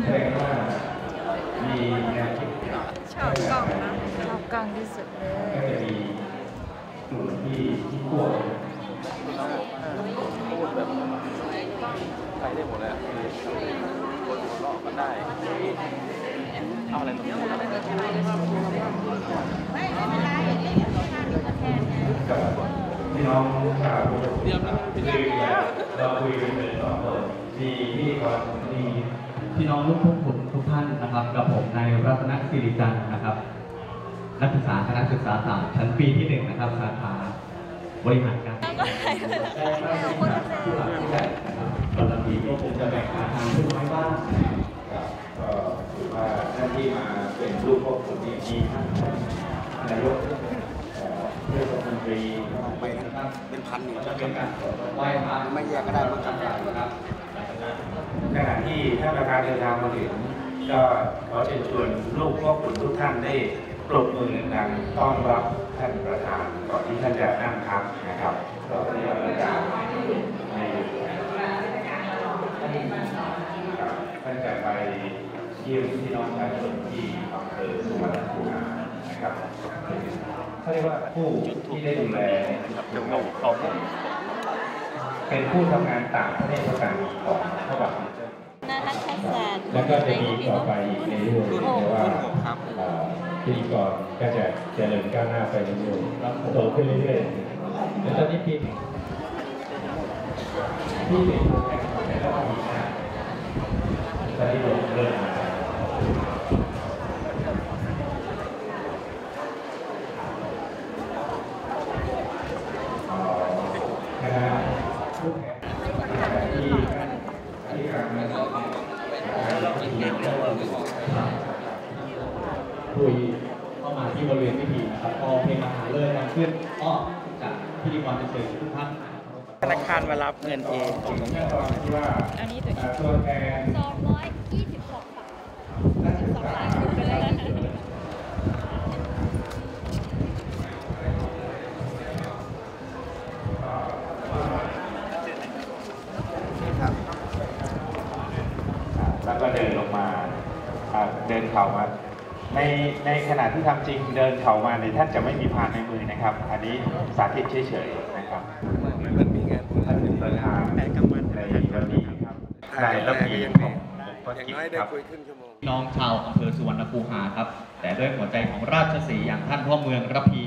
แสดงว่ามีแนวคิดชอบกล้องนะชอบกล้องที่สุดเลก็ยจะมีกลุ่มที่ที่ขั้วพูดแบบไปได้หมดเลยคนหัวเราะก็ได้เอาอะไรตรงนี้หมดเลยกับพี่น้องชาวพุทธคือเราคุยกันเป็นสองคนมีพิธีกรมี พี่น้องลูกทุกคนทุกท่านนะครับ กับผมนายรัตนศิริจันทร์นะครับ นักศึกษาคณะศึกษาศาสตร์ชั้นปีที่หนึ่งนะครับ สาขาบริหารการได้มาเป็นผู้หลักผู้ใหญ่นะครับตอนนี้ก็คงจะแบ่งการทางผู้น้อยบ้างก็ถือว่าท่านที่มาเป็นลูกพวกผมนี่มีท่านนายกเทศ ไปนะเป็นพันอยู่จะเป็นไหว้พระไม่แยกก็ได้มันกันไปนะครับขณะที่ท่านประธานเดินทางมาถึงก็ขอเชิญชวนลูกพวกคุณทุกท่านได้ปรบมือดังต้อนรับท่านประธานก่อนที่ท่านจะนั่งพักนะครับเราก็จะประกาศในครับท่านจะไปเยี่ยมพี่น้องประชาชนที่อำเภอสุวรรณภูมิ นะครับเขาเรียกว่าผู้ที่ได้ดูแลเดี๋ยวเราเอาเป็นผู้ทำงานต่างประเทศกันของพระบาทสมเด็จนาทัศน์ศาสตร์แล้วก็จะมีต่อไปอีกในรุ่นแต่ว่าเอ่อพิธีกรก็จะเจริญก้าวหน้าไปเรื่อยๆโตขึ้นเรื่อยๆแล้วตอนนี้พี่พี่เป็นผู้แข่งขันในรอบปีหน้าตอนนี้ลงเริ่มมาเอ่อคณะผู้แข่งที่ที่การมาสอบเนี่ย คุยเข้ามาที่บริเวณพิธีนะครับพอเพลงมหาเลิกดัง ขึ้นก็จากพิธีกรจะเชิญทุกท่านธนาคารมารับเงินเองถึงขั้นตอนที่ว่าอันนี้ตัวแทนสองร้อยยี่สิบหกบาทนักศึกษาไปเลยแล้วก็เดินลงมาเดินเข่ามา ในในขณะที่ทำจริงเดินเข่ามาเนี่ยท่านจะไม่มีพานในมือนะครับ อันนี้สาธิตเฉยๆนะครับมันมีงานท่านเป็นประธานแต่กลางวันในวันนี้ครับในระเบียบของพระอย่างกิจน้อยได้ครับคุยครึ่งชั่วโมงน้องชาวอำเภอสุวรรณคูหาครับ แต่ด้วยหัวใจของราชสีอย่างท่านพ่อเมืองระพี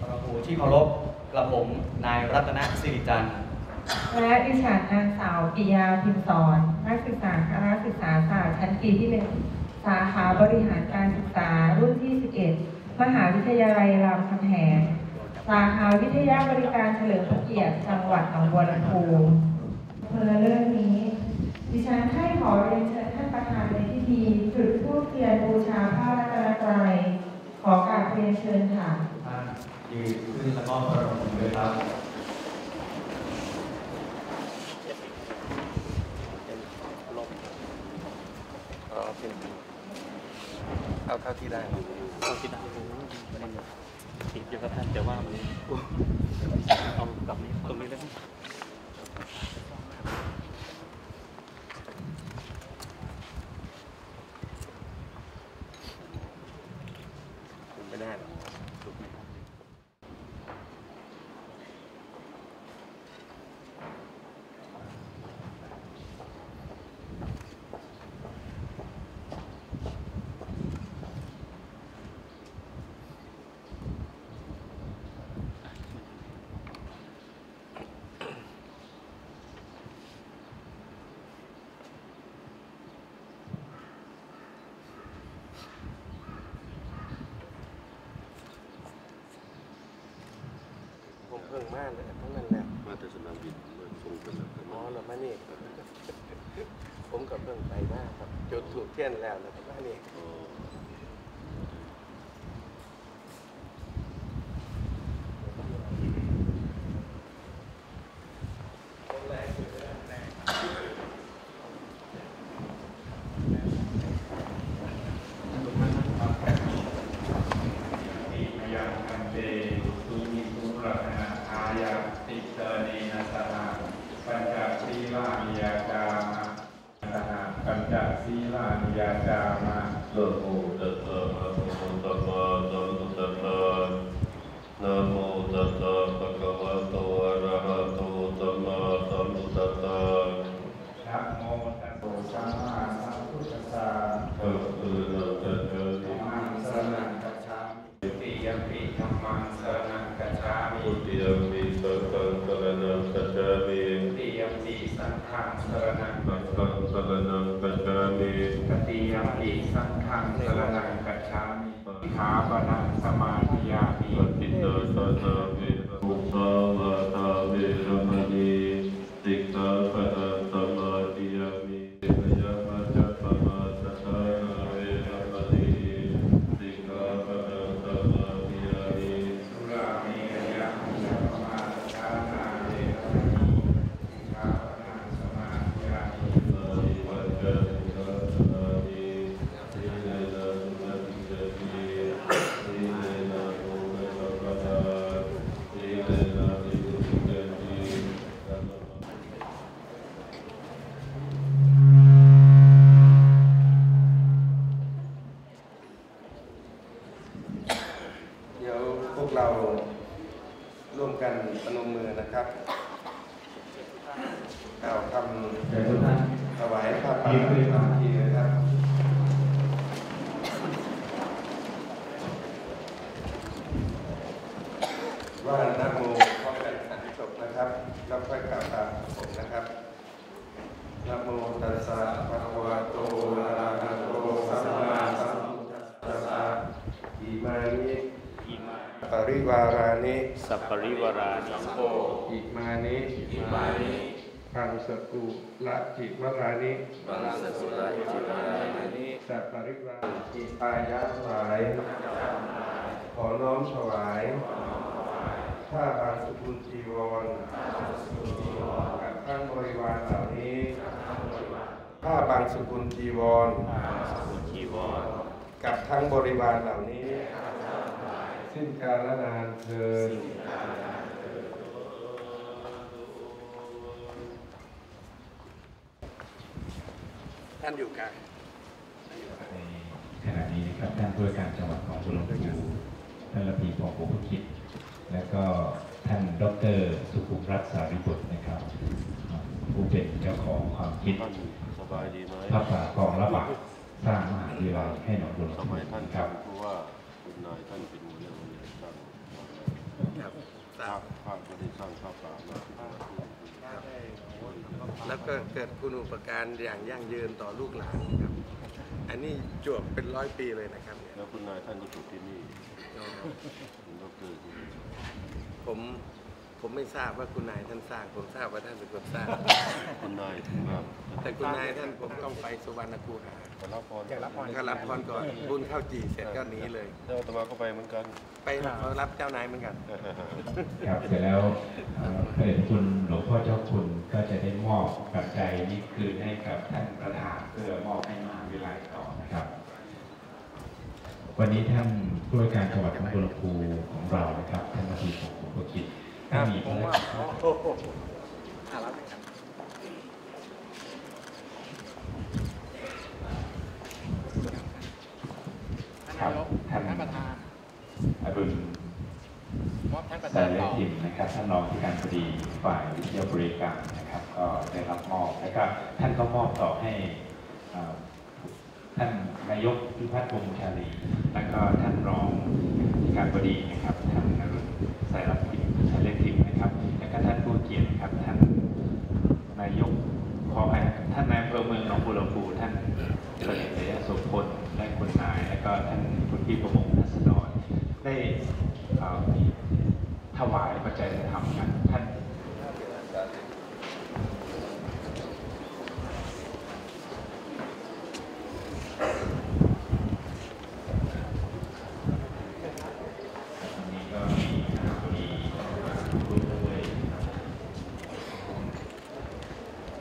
พระครูที่เคารพกระผมนายรัตนศิริจันทร์ และดิฉันนางสาวปิยาพิมพ์สอนนักศึกษาคณะศึกษาศาสตร์ชั้นปีที่หนึ่งสาขาบริหารการศึกษารุ่นที่ 11 มหาวิทยาลัยรามคำแหงสาขาวิทยาบริการเฉลิมพระเกียรติจังหวัดหนองบัวลำพูเพื่อเรื่องนี้ ดิฉันให้ขอเรียนเชิญท่านประธานในพิธีจุดธูปเทียนบูชาพระรัตนตรัยขอกราบเรียนเชิญค่ะท่านยืนขึ้นแล้วก็ประนมมือด้วยครับ เอาเป็นเอาเท่าที่ ได้เท่าที่ได้มันติดอยู่กับท่านแต่ว่ามันเอากับนี้ตรงนี้ได้ไหมไม่ได้หรอกถูกไหมครับ ผมเพิ่งมากเลยทั้งนั้นแหละมาแต่สนามบินมาส่งกันแล้วกันอ๋อเหรอมานี่ผมกับเพิ่งไปมากครับจุดถูกเทียนแล้วนะครับมานี่ อ๋อ ศีลานิยาจามา นะโมตัสสะภะคะวะโตอะระหะโตสัมมานะโมตัสสะภะคะวะโตอะระหะโตสัมมาสัมพุทธัสสะ นะโมตัสสะสัมมาสัมพุทธัสสะ ภะคะวะโตอะระหะโต ธัมมังสรณังกัจฉามิติยัมปิธัมมังสรณังกัจฉามิ ทุติยมปิสังฆังสรณังคัจฉามิ ติยั มปิสังฆังสรณังสังฆังสรณังคัจฉามิตติยัมปิสังฆังสรณังกัจฉามิสิกขาปะนังสมาธิยามิปฏิโนสนาเวระายพระป่า ยืนขึ้นครับ ทีนะครับ ว่านะโมพร้อมกันอ่านจบนะครับ แล้วค่อยกล่าวตามผมนะครับนะโมตัสสะภะคะวะโตอะระหะโตสัมมาสัมพุทธัสสะอิมานิปริวารานิ สัพปริวารานิโก อิมานิอิมานิ พังสกุละจิวรานิพังสกุละจิวรานิสัพปริวาอิปายะถวายขอน้อมถวายผ้าบางสกุลจีวรกับทั้งบริวารเหล่านี้ผ้าบางสกุลจีวรจีวรกับทั้งบริวารเหล่านี้ สิ้นกาลนานเทิน ท่านอยู่กลางในขณะนี้นะครับท่านผู้การจังหวัดของบุรีรัมย์ท่านระพีพงศ์ภูคิดและก็ท่านดรสุขุมรัตน์สารีบุตรนะครับ ผู้เป็นเจ้าของความคิดสบายดีไหมพระป่ากองระบาดสร้างมหาวิทยาลัยให้หนองบัวลำสพูมัยท่านครัเป็บนผู้ว่าคุณนายท่านเป็นหัวหน้าโรงเรียนสร้าง ครับท ภาราคบภาคก็ได้สร้างภาพป่ามาที่วัดแล้วก็เกิดคุณอุปการอย่างยั่งยืนต่อลูกหลานครับ อันนี้จวบเป็นร้อยปีเลยนะครับเนี่ยแล้วคุณนายท่านก็อยู่ที่นี่คุณดรที่นี่ผม ผมไม่ทราบว่าคุณนายท่านสร้าง ผมทราบว่าท่านเป็นคนสร้าง คุณนายถึงว่าแต่คุณนายท่านผมต้องไปสุวรรณภูหาขอรับพร ก็รับพรก่อนบุญเข้าจีเสร็จก็หนีเลย เจ้าอาตมาก็ไปเหมือนกันไปรับเจ้านายเหมือนกัน ครับเสร็จแล้วเอ่อพระเดชพระคุณหลวงพ่อเจ้าคุณก็จะได้มอบปัจจัยนี้คืนให้กับท่านประธานเพื่อมอบให้มหาวิทยาลัยต่อนะครับ วันนี้ท่านผู้ว่าการจังหวัดหนองบัวลำพูของเรานะครับท่านระพีพงศ์ภู คิดท่านมีภารกิจครับท่านประธานอดุลสายเลือดทิมนะครับท่านรองที่การบดีฝ่ายวิทยาบริการนะครับ ก็ได้รับมอบแล้วก็ท่านก็มอบต่อให้เอ่อท่านนายกพิพัฒน์วงศ์ชาลี แล้วก็ท่านรองที่การบดีนะครับท่านอรุณสายรับ เสด็จเสยโสพลและคุณนาย และก็ท่านคุณพี่ประมงทัศนรได้ถวายปัจจัยธรรมกันนี้ก็มีคณะบดีร่วมด้วย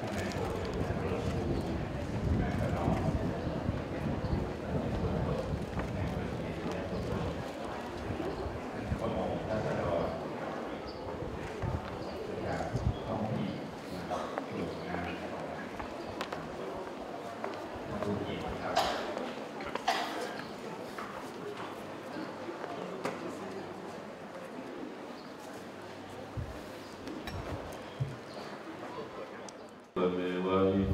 ท่านนายกท่านรองนายกรองนายก เมวะอิ